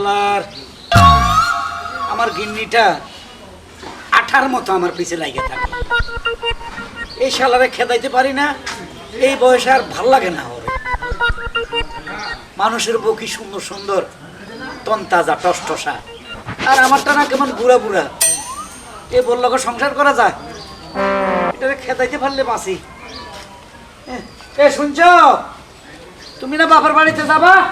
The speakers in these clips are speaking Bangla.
শালার আমার গিন্নিটা আঠার মতো আমার পিছে লাগে থাকে। এই শালারে খেদাইতে পারি না, এই বয়সে আর ভালো লাগে না ওর। মানুষের বউ কি সুন্দর সুন্দর, তন্তাজা, টসটসা। আর আমারটা না কেমন বুড়া বুড়া এ বলল সংসার করা যায়? এটারে খেদাইতে পারলে বাঁচি। এ- এ শুনছ? তুমি না বাবার বাড়িতে যাবা?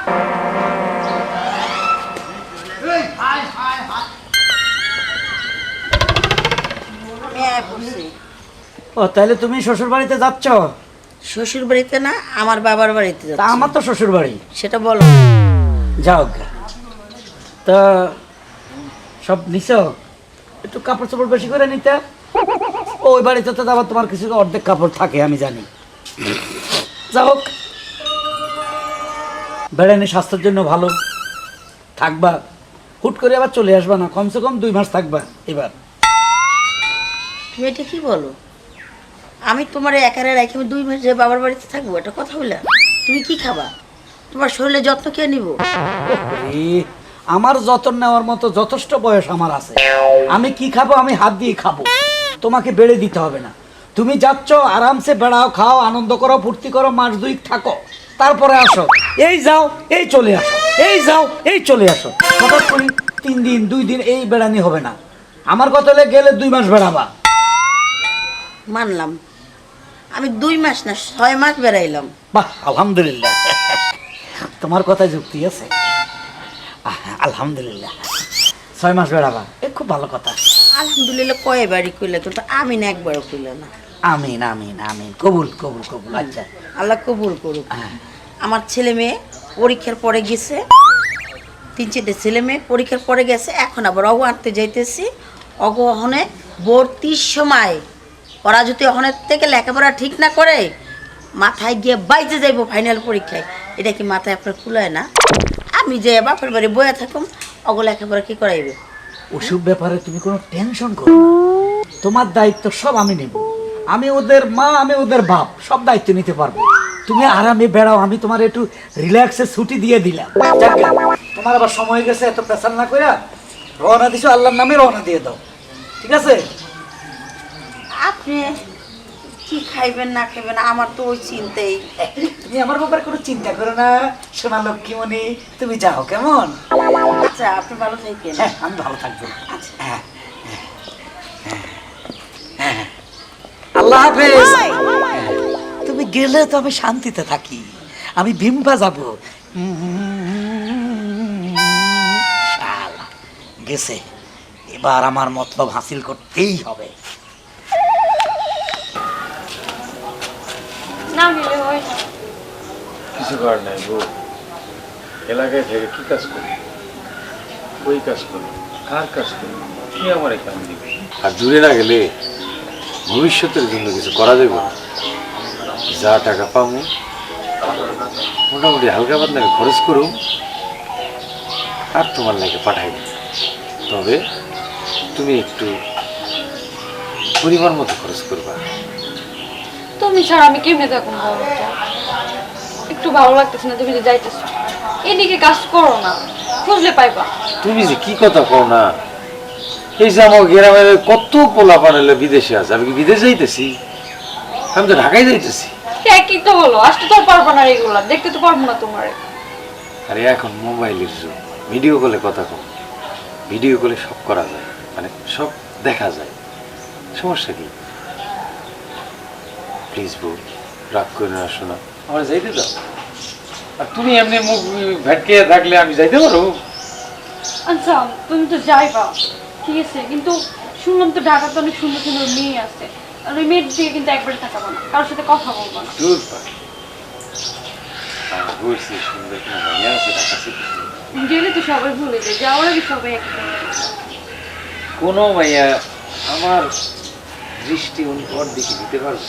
ও তাহলে তুমি শ্বশুর বাড়িতে যাচ্ছ? শ্বশুর বাড়িতে না আমার বাবার বাড়িতে তা যাচ্ছি। আমার তো শ্বশুর বাড়ি সেটা বলো। যাও গে। তা সব নিছ? একটু কাপড় চোপড় বেশি করে নিতে? ওই বাড়িতে তো আবার তোমার কিছু অর্ধেক কাপড় থাকে আমি জানি। যা হোক বেড়ানি স্বাস্থ্যের জন্য ভালো। থাকবা। হুট করে আবার চলে আসবা না কমসে কম দুই মাস থাকবা এবার। তুমি এটা কি বলো? আমি তোমার একারে রেখে আমি দুই মাস যে বাবার বাড়িতে থাকব এটা কথা বলে। তুমি কি খাবা? তোমার শরীরে যত্ন কে নিব? আমার যত্ন নেওয়ার মতো যথেষ্ট বয়স আমার আছে। আমি কি খাব আমি হাত দিয়ে খাব। তোমাকে বেড়ে দিতে হবে না। তুমি যাচ্ছ আরামসে বেড়াও খাও আনন্দ করো ফুর্তি করো মাস দুই থাকো। তারপরে আসো। এই যাও এই চলে আসো। এই যাও এই চলে আসো। হঠাৎ করে তিন দিন দুই দিন এই বেড়ানি হবে না। আমার কথা হলে গেলে দুই মাস বেড়াবা। মানলাম। আমি দুই মাস না ছয় মাস বেড়াইলাম। বাহ আলহামদুলিল্লাহ। তোমার কথায় যুক্তি আছে। আলহামদুলিল্লাহ। ছয় মাস বেড়াবা এ খুব ভালো কথা। আলহামদুলিল্লাহ কয় বাড়ি কইলে তো আমি না একবারও কইলে না। আমিন আমিন আমিন। কবুল কবুল কবুল আচ্ছা। আল্লাহ কবুল করুক। হ্যাঁ। আমার ছেলে মেয়ে পরীক্ষার পরে গেছে। তিন চারটে ছেলে মেয়ে পরীক্ষার পরে গেছে। এখন আবার অগো আনতে যাইতেছি। অগো ওখানে ভর্তির সময়। ওরা যদি ওখানের থেকে লেখাপড়া ঠিক না করে মাথায় গিয়ে বাইতে যাইবো ফাইনাল পরীক্ষায়। এটা কি মাথায় আপনার কুলায় না? আমি যে বাপের বাড়ি বয়ে থাকুম অগো লেখাপড়া কি করাইবে? ওসব ব্যাপারে তুমি কোনো টেনশন করো তোমার দায়িত্ব সব আমি নেব। আমি ওদের মা, আমি ওদের বাপ, সব দায়িত্ব নিতে পারব। তুমি আরামে বেড়াও, আমি তোমার একটু রিল্যাক্সে ছুটি দিয়ে দিলাম। তোমার আবার সময় গেছে, এত প্রেসার না করে রওনা দিছো, আল্লাহর নামে রওনা দিয়ে দাও। ঠিক আছে? আপনি কি খাইবেন না খাইবেন আমার তো ওই চিন্তাই। তুমি আমার ব্যাপারে কোনো চিন্তা করো না সোনা লক্ষ্মীমণি তুমি যাও কেমন? আচ্ছা আপনি ভালো থাকেন। হ্যাঁ আমি ভালো থাকব। হ্যাঁ হ্যাঁ, হ্যাঁ। আল্লাহ হাফেজ। তুমি গেলে তো আমি শান্তিতে থাকি। আমি ভীমবা যাব। গেছে। এবার আমার মতলব হাসিল করতেই হবে। না মিলে হয়। না কিছু করার নাই বউ। এলাকায় থেকে কি কাজ করি ওই কাজ করি কার কাজ করি কি আমার এখানে দিবে? আর দূরে না গেলে ভবিষ্যতের জন্য কিছু করা যাবে না। যা টাকা পাবো মোটামুটি হালকা পাতলা আমি খরচ করুম আর তোমার লাগে পাঠাই দেব। তবে তুমি একটু পরিমাণ মতো খরচ করবা। তুমি ছাড়া আমি কেমনে থাকুন একটু ভালো লাগতেছে না তুমি যে যাইতেছো। এদিকে কাজ করো না খুঁজলে পাইবা। তুমি যে কি কথা কও না? এই যে আমার গ্রামের কত পোলা পানালে বিদেশে আছে আমি কি বিদেশ যাইতেছি? আমি তো ঢাকায় যাইতেছি। একই তো হলো আসতে তো পারব না এগুলা দেখতে তো পারব না তোমার। আরে এখন মোবাইলের যুগ ভিডিও কলে কথা কম ভিডিও কলে সব করা যায় মানে সব দেখা যায়। সমস্যা কি? প্লিজ বউ রাগ করে না। শোনা আমার যাইতে দাও। আর তুমি এমনি মুখ ভেটকে থাকলে আমি যাইতে পারো আচ্ছা তুমি তো যাইবা। ঠিক আছে কিন্তু শুনলাম তো ঢাকাতে অনেক সুন্দর সুন্দর মেয়ে আছে। আর ওই মেয়ের দিকে কিন্তু একবারে তাকাবো না কারোর সাথে কথা বলব না। দূর আমি সুন্দর কোনো মাইয়া আছে ঢাকা গেলে তো সবাই ভুলে যায় যাওয়ার আগে সবাই কোনো মাইয়া আমার দৃষ্টি উন- ওর দিকে দিতে পারবে?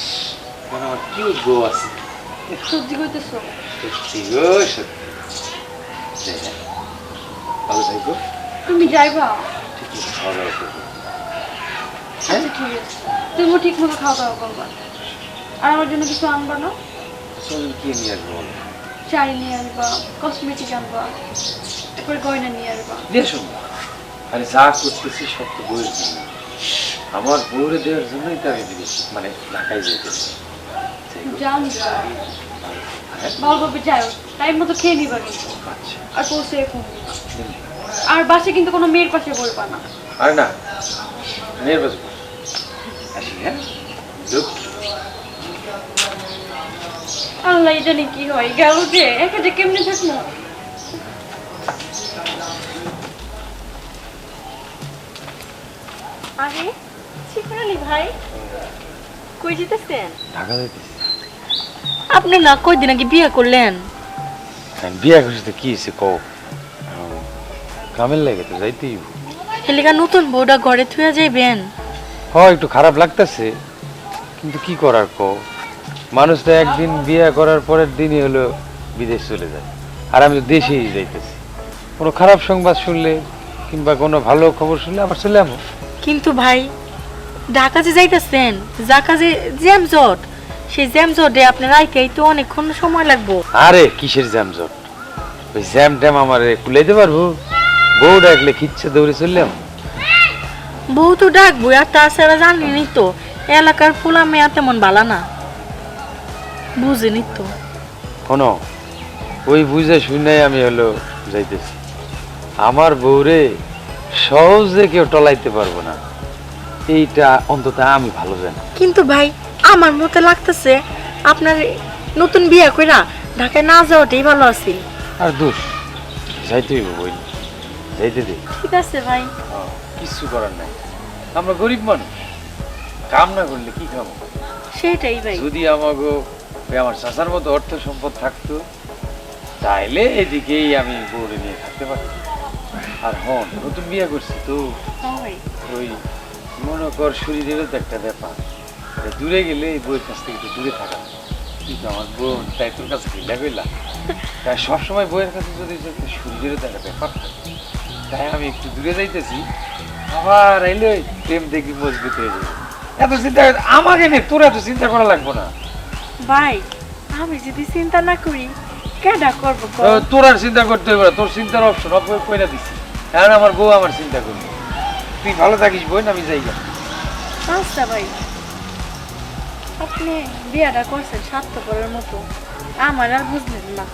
হ্যাঁ। আচ্ছা মতো খাওয়া দাওয়া করবা আর আমার জন্য কিছু আনবা না কি নিয়ে আসব নিয়ে কসমেটিক আনবা তারপরে গয়না নিয়ে আসবা দিয়ে শুনো আরে যা করতেছি সব তো বউয়ের জন্য আমার বউরে দেওয়ার জন্যই তো আমি মানে ঢাকায় যেতেছি জানি তো। ভালোভাবে যাও টাইম মতো খেয়ে নিবা কিন্তু। আর পৌঁছে ফোন আর বাসে কিন্তু কোনো মেয়ের পাশে বলবা না। আর না মেয়ের আসি হ্যাঁ? আল্লাহ জানি কি হয় গেল যে একা যে কেমনে থাকব? আরে শিখরালি ভাই কই যেতেছেন? ঢাকা যেতেছি আপনি না কই দিন আগে বিয়ে করলেন? হ্যাঁ বিয়া করছি তো কি হয়েছে কও? কামের লাগে তো যাইতেই। হেলিকা নতুন বউটা ঘরে থুয়ে যাইবেন। হয় একটু খারাপ লাগতেছে কিন্তু কি করার কও? মানুষ তো একদিন বিয়ে করার পরের দিনই হলো বিদেশ চলে যায় আর আমি তো দেশেই যাইতেছি। কোনো খারাপ সংবাদ শুনলে কিংবা কোনো ভালো খবর শুনলে আবার চলে আমো। কিন্তু ভাই ঢাকা যে যাইতেছেন যে জ্যাম জট সেই জ্যাম জটে আপনার আইতেই তো অনেকক্ষণ সময় লাগবো। আরে কিসের জ্যামজট ওই জ্যাম ট্যাম আমার কুলাইতে পারব? বউ ডাকলে খিচ্ছে দৌড়ে চললাম। বউ তো ডাকবো আর তাছাড়া জানেনই তো এলাকার ফুলা মেয়া তেমন ভালো না। বুঝেনি তো। শোনো ওই বুঝে শুনেই আমি হলো যাইতেছি। আমার বউরে সহজে কেউ টলাইতে পারব না। এইটা অন্তত আমি ভালো জানি। কিন্তু ভাই আমার মতে লাগতেছে আপনার নতুন বিয়ে কইরা ঢাকায় না যাওয়াটাই ভালো আছে আর দোষ যাইতে হইব বই যাইতে দে। ঠিক আছে ভাই। কিছু করার নাই। আমরা গরিব মানুষ। কাম না করলে কি খাব? সেটাই ভাই। যদি আমাগো ওই আমার চাচার মতো অর্থ সম্পদ থাকতো তাইলে এদিকেই আমি বউরে নিয়ে থাকতে পারতাম। আর হন নতুন বিয়ে করছি তো। ভাই। ওই মনে কর শরীরেরও তো একটা ব্যাপার। দূরে গেলে এই বইয়ের কাছ থেকে একটু দূরে থাকা। কিন্তু আমার বোন তাই তোর কাছে গেলা গেলা তাই সবসময় বইয়ের কাছে যদি শরীরেরও তো একটা ব্যাপার থাকে তাই আমি একটু দূরে যাইতেছি আবার এলে প্রেম দেখি মজবুত হয়ে যাবে। এত চিন্তা আমাকে নে তোর এত চিন্তা করা লাগবো না। ভাই আমি যদি চিন্তা না করি কেডা করব তোর আর চিন্তা করতে হবে না তোর চিন্তার অপশন অপ কইরা দিছি। এখন আমার বউ আমার চিন্তা করবে। তুই ভালো থাকিস বোন আমি যাই। আচ্ছা ভাই। আপনি বিয়াটা করছেন স্বার্থপরের মতো। আমার আর বুঝলেন না।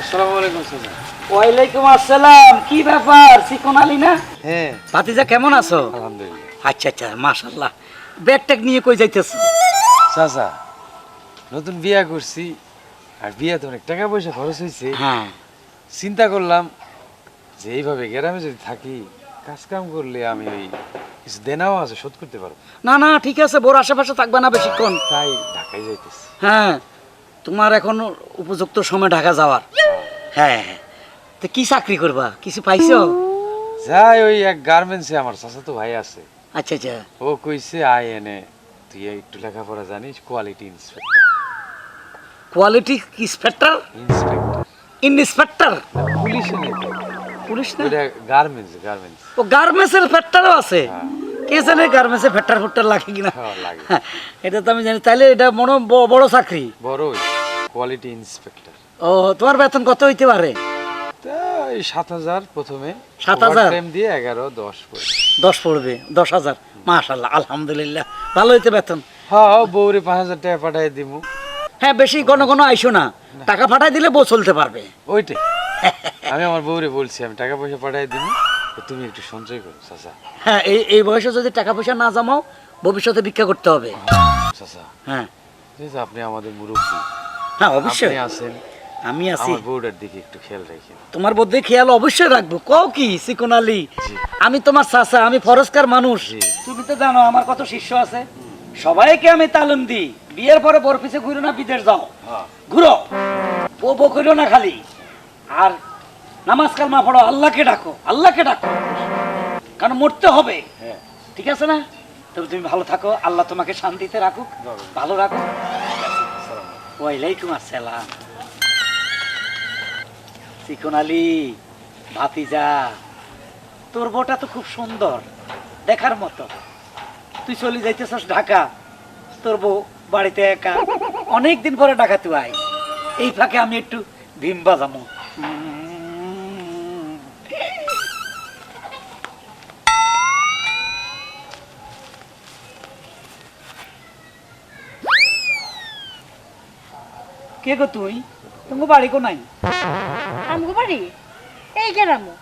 আসসালামু আলাইকুম সাজা ওয়ালাইকুম আসসালাম। কি ব্যাপার? চিকন আলী না? হ্যাঁ। ভাতিজা কেমন আছো? আলহামদুলিল্লাহ। আচ্ছা আচ্ছা মাশাল্লাহ ব্যাগ ট্যাগ নিয়ে কই যাইতেছো? চাচা নতুন বিয়া করছি আর বিয়াতে অনেক টাকা পয়সা খরচ হয়েছে হ্যাঁ। চিন্তা করলাম যে এইভাবে গ্রামে যদি থাকি কাজ কাম করলে আমি ওই কিছু দেনাও আছে শোধ করতে পারব? না না ঠিক আছে বোর আশেপাশে থাকবে না বেশিক্ষণ। তাই ঢাকায় যাইতেছি। হ্যাঁ তোমার এখন উপযুক্ত সময় ঢাকা যাওয়ার। হ্যাঁ হ্যাঁ। তো কি চাকরি করবা? কিছু পাইছো? যাই ওই এক গার্মেন্টসে আমার চাচা তো ভাই আছে। আচ্ছা আচ্ছা। ও কইছে আয় এনে তুই একটু লেখাপড়া জানিস quality inspector quality inspector inspector inspector পুলিশে। পুলিশ না? ওইটা গার্মেন্টস গার্মেন্টস। ও গার্মেন্টসের ফ্যাক্টরও আছে? কে জানে গার্মেন্টসে ফ্যাক্টর ফুট্টার লাগে কিনা? হ্যাঁ, লাগে। হ্যাঁ, এটা তো আমি জানি। তাহলে এটা মনে বড় চাকরি? বড় কোয়ালিটি ইন্সপেক্টর ও তোমার বেতন কত হইতে পারে? এই সাত হাজার প্রথমে। 7,000? টাইম দিয়ে এগারো দশ করে দশ পড়বে দশ হাজার। মাশাল্লাহ আলহামদুলিল্লাহ। ভালো হইতে বেতন। হ্যাঁ বউরে পাঁচ হাজার টাকা পাঠাই দিব হ্যাঁ বেশি ঘন ঘন আইসো না। টাকা পাঠাই দিলে বউ চলতে পারবে। ওইটাই। আমি আমার বউরে বলছি আমি টাকা পয়সা পাঠাই তো তুমি একটু সঞ্চয় করো চাচা। হ্যাঁ এই এই বয়সে যদি টাকা পয়সা না জমাও ভবিষ্যতে ভিক্ষা করতে হবে। চাচা হ্যাঁ। আপনি আমাদের মুরব্বী হ্যাঁ আপনি অবশ্যই আছেন আমি আছি। আমার বউটার দিকে একটু খেয়াল রাখেন তোমার মধ্যে খেয়াল অবশ্যই রাখব। কও কি সিকোন আলী আমি তোমার চাচা আমি ফরস্কার মানুষ। তুমি তো জানো আমার কত শিষ্য আছে। সবাইকে আমি তালিম দিই। বিয়ের পরে বর পিছে ঘুরো না বিদেশ যাও। হ্যাঁ। ঘুরো। ও বো করো না খালি। আর নামাজ কালমা পড়ো আল্লাহকে ডাকো আল্লাহকে ডাকো। কারণ মরতে হবে। হ্যাঁ। ঠিক আছে না? তবে তুমি ভালো থাকো আল্লাহ তোমাকে শান্তিতে রাখুক ভালো রাখুক। ওয়ালাইকুম আসসালাম। চিকন আলী ভাতিজা তোর বউটা তো খুব সুন্দর দেখার মতো। তুই চলে যাইতেছস ঢাকা তোর বউ বাড়িতে একা। অনেক দিন পরে ডাকাতে আয়। এই ফাঁকে আমি একটু ভীম বাজামো। কে গো তুই? তোমার বাড়ি কো নাই আমগো বাড়ি? এই গেরামো।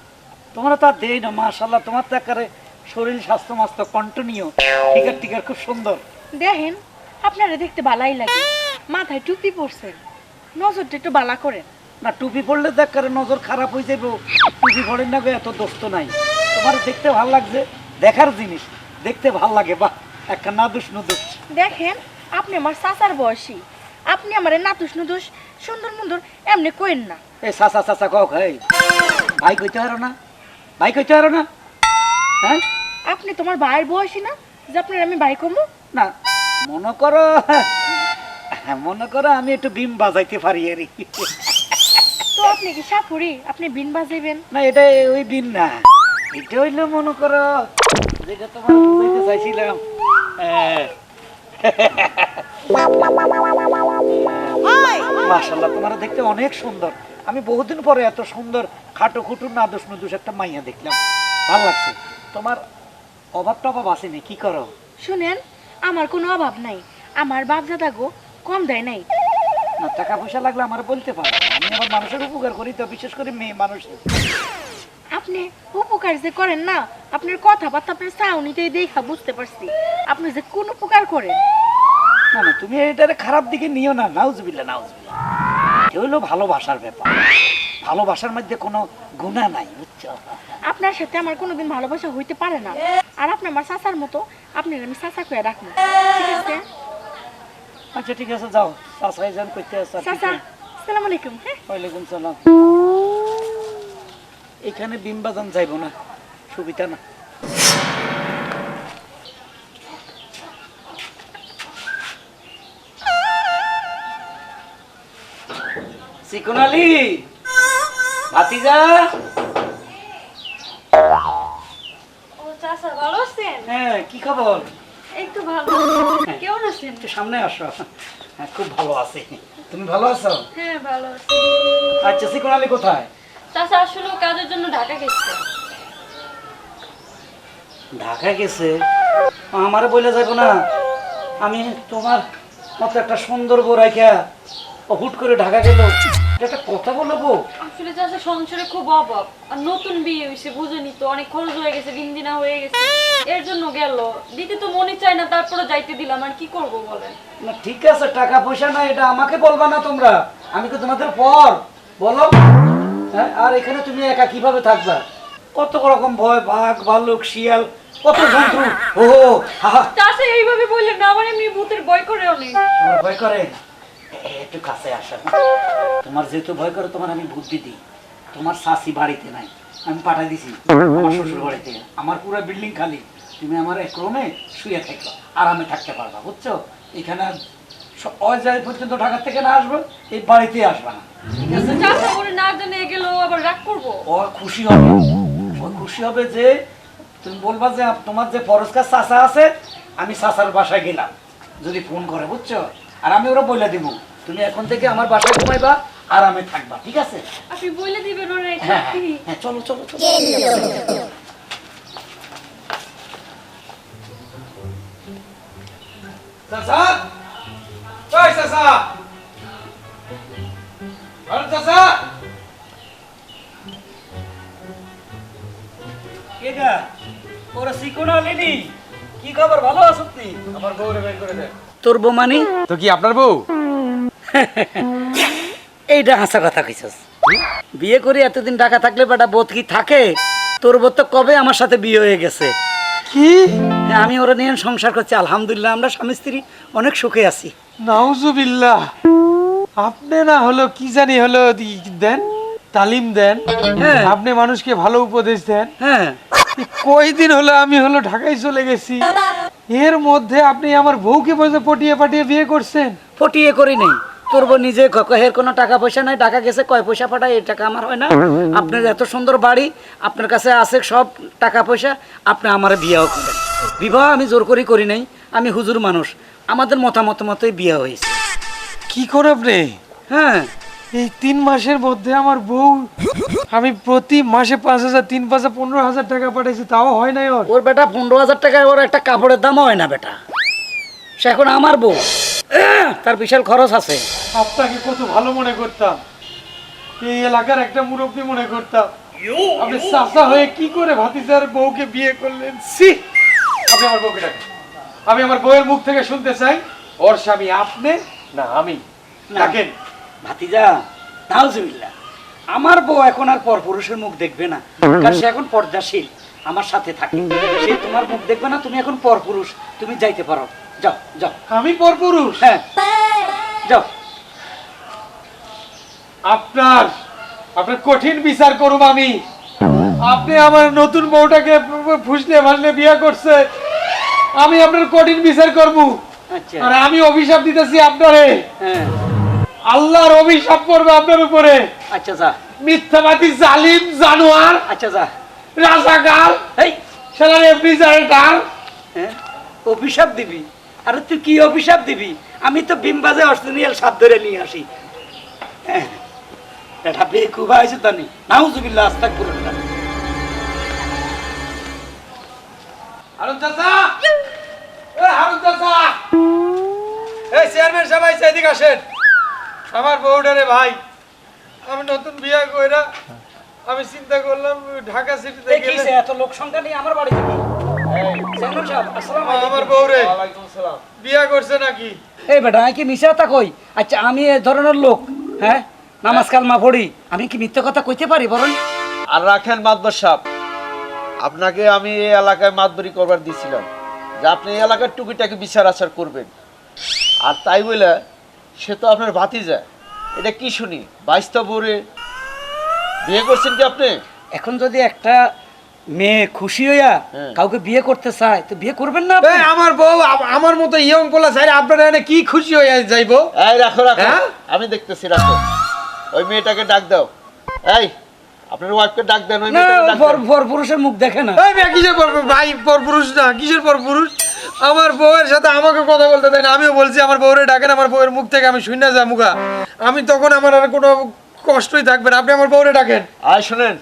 তোমরা তো দেই না মাশাল্লাহ তোমার তো একেবারে শরীর স্বাস্থ্য মাস্ত কন্টিনিউ টিকার টিকার খুব সুন্দর। দেখেন আপনারা দেখতে বালাই লাগে মাথায় টুপি পরছেন নজরটা একটু বালা করেন। না টুপি পড়লে দেখ করে নজর খারাপ হয়ে যাবে টুপি পড়েন না গো, এত দোস্ত নাই। তোমার দেখতে ভালো লাগছে দেখার জিনিস দেখতে ভালো লাগে বাহ একটা না দুষ নুদুস। দেখেন আপনি আমার চাচার বয়সী আপনি আমার নাতুস নুদুস সুন্দর মুন্দর এমনি কইন না এ সাসা সাসা কক ভাই ভাই কইতে পারো না ভাই কইতে পারো না হ্যাঁ আপনি তোমার ভাইয়ের বয়সী না যে আপনার আমি ভাই কমু না মনে করো মনে করো আমি একটু বিম বাজাইতে পারি আর তো আপনি কি সাপুরি আপনি বিন বাজাইবেন না এটা ওই বিন না এটা হইল মনে করো যেটা তোমার বুঝাইতে চাইছিলাম মাশাল্লাহ তোমার দেখতে অনেক সুন্দর। আমি বহুদিন পরে এত সুন্দর খাটো খুটু নাদুস নুদুস একটা মাইয়া দেখলাম। ভালো লাগছে। তোমার অভাব টভাব আসেনি কি করো? শুনেন আমার কোনো অভাব নাই। আমার বাপ দাদা গো কম দেয় নাই। না টাকা পয়সা লাগলে আমার বলতে পারো। আমি আমার মানুষের উপকার করি তো বিশেষ করে মেয়ে মানুষের। আপনি উপকার যে করেন না আপনার কথাবার্তা আপনার চাউনিতেই দেখা বুঝতে পারছি। আপনি যে কোন উপকার করেন? না না তুমি এটারে খারাপ দিকে নিও না নাউজবিল্লা নাউজবিল্লা এটা হলো ভালোবাসার ব্যাপার। ভালোবাসার মধ্যে কোনো গুণা নাই বুঝছ? আপনার সাথে আমার কোনোদিন ভালোবাসা হইতে পারে না। আর আপনি আমার চাচার মতো আপনি আমি চাচা কয়ে রাখব। ঠিক আছে? আচ্ছা ঠিক আছে যাও। চাষাই যান করতে আসো চাচা সালাম আলাইকুম হ্যাঁ? ওয়ালাইকুম সালাম। এখানে বিম্বাজান যাইব না সুবিধা না। সিকুন আলী ভাতিজা। ও চাচা ভালো আছেন? হ্যাঁ কি খবর? এই ভালো। কেমন আছেন? একটু সামনে আসো। হ্যাঁ খুব ভালো আছি। তুমি ভালো আছো? হ্যাঁ ভালো আছি। আচ্ছা সিকুন আলী কোথায়? চাচা আসলে কাজের জন্য ঢাকা গেছে। ঢাকা গেছে? আমার বলে যাব না। আমি তোমার মতো একটা সুন্দর বউ হুট করে ঢাকা গেল। একটা কথা বলব আসলে সংসারে খুব অভাব। আর নতুন বিয়ে হয়েছে বুঝেনি তো অনেক খরচ হয়ে গেছে দিন দিনা হয়ে গেছে। এর জন্য গেল। দিতে তো মনে চায় না তারপরে যাইতে দিলাম আর কি করব বলেন? না ঠিক আছে টাকা পয়সা না এটা আমাকে বলবা না তোমরা। আমি তো তোমাদের পর? বলো। হ্যাঁ আর এখানে তুমি একা কীভাবে থাকবা? কত রকম ভয় বাঘ ভাল্লুক শিয়াল কত জন্তু ও হা এইভাবে বললেন না আমার এমনি ভূতের ভয় করে অনেক ভয় করে? একটু কাছে আসা। তোমার যেহেতু ভয় করে তোমার আমি বুদ্ধি দিই তোমার শাশি বাড়িতে নাই আমি পাঠাই দিছি আমার শ্বশুর বাড়িতে। আমার পুরো বিল্ডিং খালি। তুমি আমার এক রুমে শুয়ে থাকো আরামে থাকতে পারবা বুঝছ? এখানে ওই যায় পর্যন্ত ঢাকা থেকে না আসব এই বাড়িতে আসবা না। ঠিক আছে? চাচা বলে না জানে গেল আবার রাগ করব? ও খুশি হবে। ও খুশি হবে যে তুমি বলবা যে তোমার যে পরস্কার চাষা আছে আমি চাষার বাসায় গেলাম। যদি ফোন করে বুঝছ? আর আমি ওরা বলে দিব। তুমি এখন থেকে আমার বাসায় ঘুমাইবা আরামে থাকবা ঠিক আছে? আপনি বলে দিবেন ওরে হ্যাঁ হ্যাঁ, হ্যাঁ চলো চলো চলো। চাচা? ওই চাচা! আর চাচা! কে ওরা খবর? ভালো আছো তুই আমার বউরে বের করে দেন। তোর বোমানি তো কি আপনার বউ? এইটা হাসা কথা কইছস। বিয়ে করে এতদিন ঢাকা থাকলে বেটা বোধ কি থাকে? তোর বোধ তো কবে আমার সাথে বিয়ে হয়ে গেছে? কি? আমি ওরা নিয়ে সংসার করছি আলহামদুলিল্লাহ আমরা স্বামী স্ত্রী অনেক সুখে আছি। নাউজুবিল্লাহ। আপনি না হলো কি জানি হলো দেন তালিম দেন হ্যাঁ। আপনি মানুষকে ভালো উপদেশ দেন। হ্যাঁ। কয়দিন হলো আমি হলো ঢাকায় চলে গেছি? এর মধ্যে আপনি আমার বউকে বসে পটিয়ে পাঠিয়ে বিয়ে করছেন? ফটিয়ে করি নাই। তোর বউ নিজে ক- কোনো টাকা পয়সা নাই টাকা গেছে কয় পয়সা পাঠায় এই টাকা আমার হয় না। আপনার এত সুন্দর বাড়ি আপনার কাছে আছে সব টাকা পয়সা আপনি আমার বিয়েও করেন। বিবাহ আমি জোর করি করি নাই আমি হুজুর মানুষ। আমাদের মতামত মতোই বিয়ে হয়েছে। কি করে আপনি হ্যাঁ। এই তিন মাসের মধ্যে আমার বউ আমি প্রতি মাসে পাঁচ হাজার তিন পাঁচে পনেরো হাজার টাকা পাঠাইছি তাও হয় নাই ওর। ওর বেটা পনেরো হাজার টাকায় ওর একটা কাপড়ের দামও হয় না বেটা। সে এখন আমার বউ। আহ, তার বিশাল খরচ আছে। আপনাকে কত ভালো মনে করতাম। এই এলাকার একটা মুরব্বী মনে করতাম। আপনি চাষা হয়ে কি করে ভাতিজার বউকে বিয়ে করলেন? সি আপনি আমার বউকে ডাকেন। আমি আমার বউয়ের মুখ থেকে শুনতে চাই। ওর স্বামী আপনি না আমি? ডাকেন। ভাতিজা নাউজুবিল্লাহ। আমার বউ এখন আর পরপুরুষের মুখ দেখবে না কারণ সে এখন পর্দাশীল আমার সাথে থাকে। সে তোমার মুখ দেখবে না তুমি এখন পরপুরুষ তুমি যাইতে পারো। যাও যাও। আমি পরপুরুষ? হ্যাঁ। যাও। আপনার আপনার কঠিন বিচার করুম আমি। আপনি আমার নতুন বউটাকে ফুসলে ভাসলে বিয়ে করছে। আমি আপনার কঠিন বিচার করব। আচ্ছা। আর আমি অভিশাপ দিতেছি আপনারে। হ্যাঁ। আল্লাহর অভিশাপ করবে আপনার উপরে। আচ্ছা যা। মিথ্যাবাদী জালিম জানোয়ার আচ্ছা যা। রাজাকার এই সারা রেফ্রিজারেটার হ্যাঁ অভিশাপ দিবি? আরে তুই কি অভিশাপ দিবি? আমি তো বিমবাজে অস্ট্রেলিয়ার সাপ ধরে নিয়ে আসি। হ্যাঁ এটা বেকুবা হয়েছে তানি নাউজুবিল্লাহ আস্তাগফিরুল্লাহ। হারুন চাচা হারুন চাচা এই চেয়ারম্যান সবাই এদিকে আসেন। আমার বউডারে ভাই আমি নতুন বিয়ে কইরা আমি চিন্তা করলাম ঢাকা সিটিতে দেখিছে এত লোক সংখ্যা নিয়ে আমার বাড়িতে বউরে বিয়ে করছে নাকি? এই বেটা আমি কি মিশা কথা কই? আচ্ছা আমি এ ধরনের লোক হ্যাঁ? নামাজ কালমা পড়ি আমি কি মিথ্যে কথা কইতে পারি বরং? আর রাখেন সাহেব আপনাকে আমি এই এলাকায় মাতবরি করবার দিছিলাম। যে আপনি এই এলাকার টুকিটাকে বিচার আচার করবেন। আর তাই বলে সে তো আপনার ভাতিজা। এটা কি শুনি? বাইশটা বোরে বিয়ে করছেন কি আপনি? এখন যদি একটা মেয়ে খুশি হইয়া হ্যাঁ। কাউকে বিয়ে করতে চায় তো বিয়ে করবেন না আপনি? এই আমার বউ আম- আমার মতো ইয়ং পোলা চাই আপনারা এনে কি খুশি হয়ে যাইবো? এই রাখো রাখো। হ্যাঁ? আমি দেখতেছি রাখো। ওই মেয়েটাকে ডাক দাও। এই আপনার ওয়াইফকে ডাক দেন ওই না মেয়েটাকে ডাক পর দেন। পর পুরুষের মুখ দেখে না। এই মেয়ে কিসের পর ভাই পরপুরুষ না কিসের পরপুরুষ? আমার বউয়ের সাথে আমাকে কথা বলতে দেয় না। আমিও বলছি আমার বউরে ডাকেন আমার বউয়ের মুখ থেকে আমি শুনে যা মুখা আমি তখন আমার আর কোনো কষ্টই থাকবে না। আপনি আমার বউরে ডাকেন। আর শোনেন।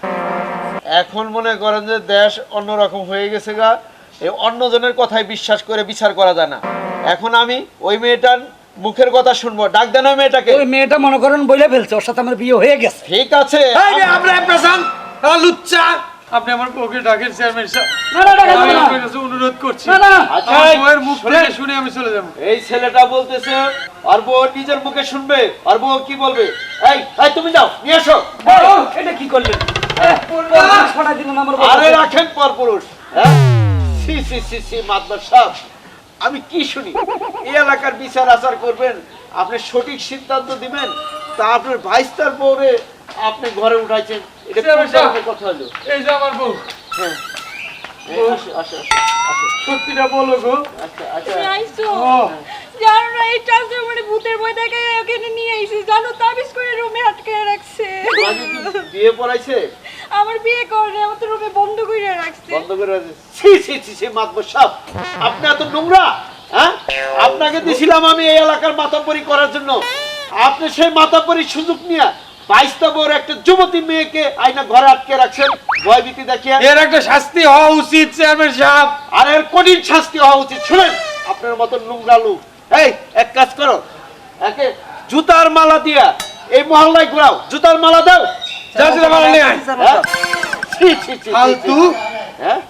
এখন মনে করেন যে দেশ অন্যরকম হয়ে গেছে গা। এই অন্যজনের কথাই বিশ্বাস করে বিচার করা যায় না। এখন আমি ওই মেয়েটার মুখের কথা শুনব। ডাক দেন ওই মেয়েটাকে। ওই মেয়েটা মনে করেন বইলে ফেলছে ওর সাথে আমার বিয়ে হয়ে গেছে। ঠিক আছে। এই আপনার আমার লুচ্চা। আপনি আমার বউকে ডাকেন চেয়ারম্যান সাহেব। অনুরোধ করছি আচ্ছা, বউয়ের মুখ থেকে শুনে আমি চলে যাব। এই ছেলেটা বলতেছে আর বউ নিজের মুখে শুনবে আর বউ কি বলবে? এই এই তুমি যাও নিয়ে এসো। এটা কি করলেন? পরপুরুষ পাঠাই দিলেন আমার বউ। আরে রাখেন পর পুরুষ হ্যাঁ? সি সি সি সি মাতবার সাহেব আমি কি শুনি? এই এলাকার বিচার আচার করবেন আপনি সঠিক সিদ্ধান্ত দিবেন তা আপনার বাইশটার পরে আপনি ঘরে উঠাইছেন। এটা কোন চেয়ারম্যান সাহেব। ধরনের কথা হলো? এই যে আমার বউ। হ্যাঁ। এই, আসো আসো আসো, আসো। সত্যিটা বলো গো। আচ্ছা আচ্ছা। জানো না এই ট্রান্সফার মানে ভূতের বই দেখে ওখানে নিয়ে আইছি। জানো তাবিজ করে রুমে আটকে রাখছে। বিয়ে পড়াইছে? আমার বিয়ে করে আমার তো রুমে বন্ধ করে রাখছে। বন্ধ করে রাখছে। ছি ছি ছি ছি মাতবর সাহেব আপনি এত নোংরা হ্যাঁ? আপনাকে দিছিলাম আমি এই এলাকার মাতাব্বরি করার জন্য। আপনি সেই মাতাব্বরির সুযোগ নিয়ে বাইশটা একটা যুবতী মেয়েকে আইনা ঘরে আটকে রাখছেন। ভয়ভীতি দেখিয়ে। এর একটা শাস্তি হওয়া উচিত চেয়ারম্যান সাহেব। আর এর কঠিন শাস্তি হওয়া উচিত। শুনেন আপনার মতো নোংরা লোক। এই এক কাজ করো। একে জুতার মালা দিয়া এই মহল্লায় ঘুরাও। জুতার মালা দাও। নিয়ে আয়। হ্যাঁ? ফালতু। হ্যাঁ?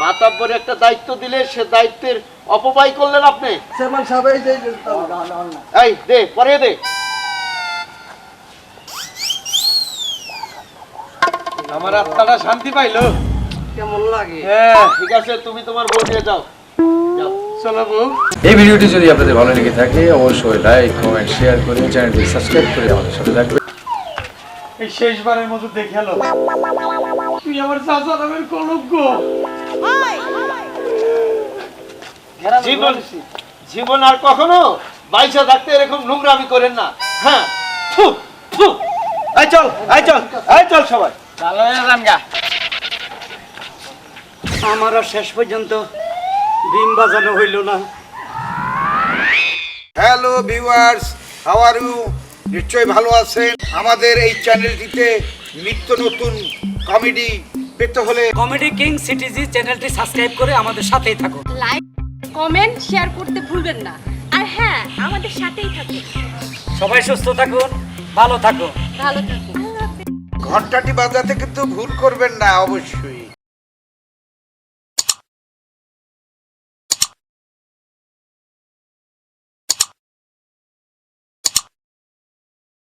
মাতাব্বরে একটা দায়িত্ব দিলে সে দায়িত্বের অপব্যয় করলেন আপনি। এই দে পরে দে। আমার আত্মাটা শান্তি পাইলো। কেমন লাগে? হ্যাঁ ঠিক আছে তুমি তোমার বউ নিয়ে যাও। চলো এই ভিডিওটি যদি আপনাদের ভালো লেগে থাকে অবশ্যই লাইক কমেন্ট শেয়ার করে চ্যানেলটি সাবস্ক্রাইব করে আমাদের সাথে থাকবেন। এই শেষবারের মতো দেখে এলো। তুই আমার চাচা নামের কলঙ্ক জীবন জীবন আর কখনো বাইশা থাকতে এরকম নোংরামি করেন না। হ্যাঁ থু, থু। এই চল এই চল এই সবাই আমার আর শেষ পর্যন্ত ডিম বাজানো হইল না। Hello viewers how are you নিশ্চয়ই ভালো আছেন। আমাদের এই চ্যানেলটিতে নিত্য নতুন কমেডি পেতে হলে কমেডি কিং সিটিজি চ্যানেলটি সাবস্ক্রাইব করে আমাদের সাথেই থাকুন। লাইক কমেন্ট শেয়ার করতে ভুলবেন না। আর হ্যাঁ আমাদের সাথেই থাকুন। সবাই সুস্থ থাকুন ভালো থাকুন। ভালো থাকুন। ঘন্টাটি বাজাতে কিন্তু ভুল করবেন না অবশ্যই।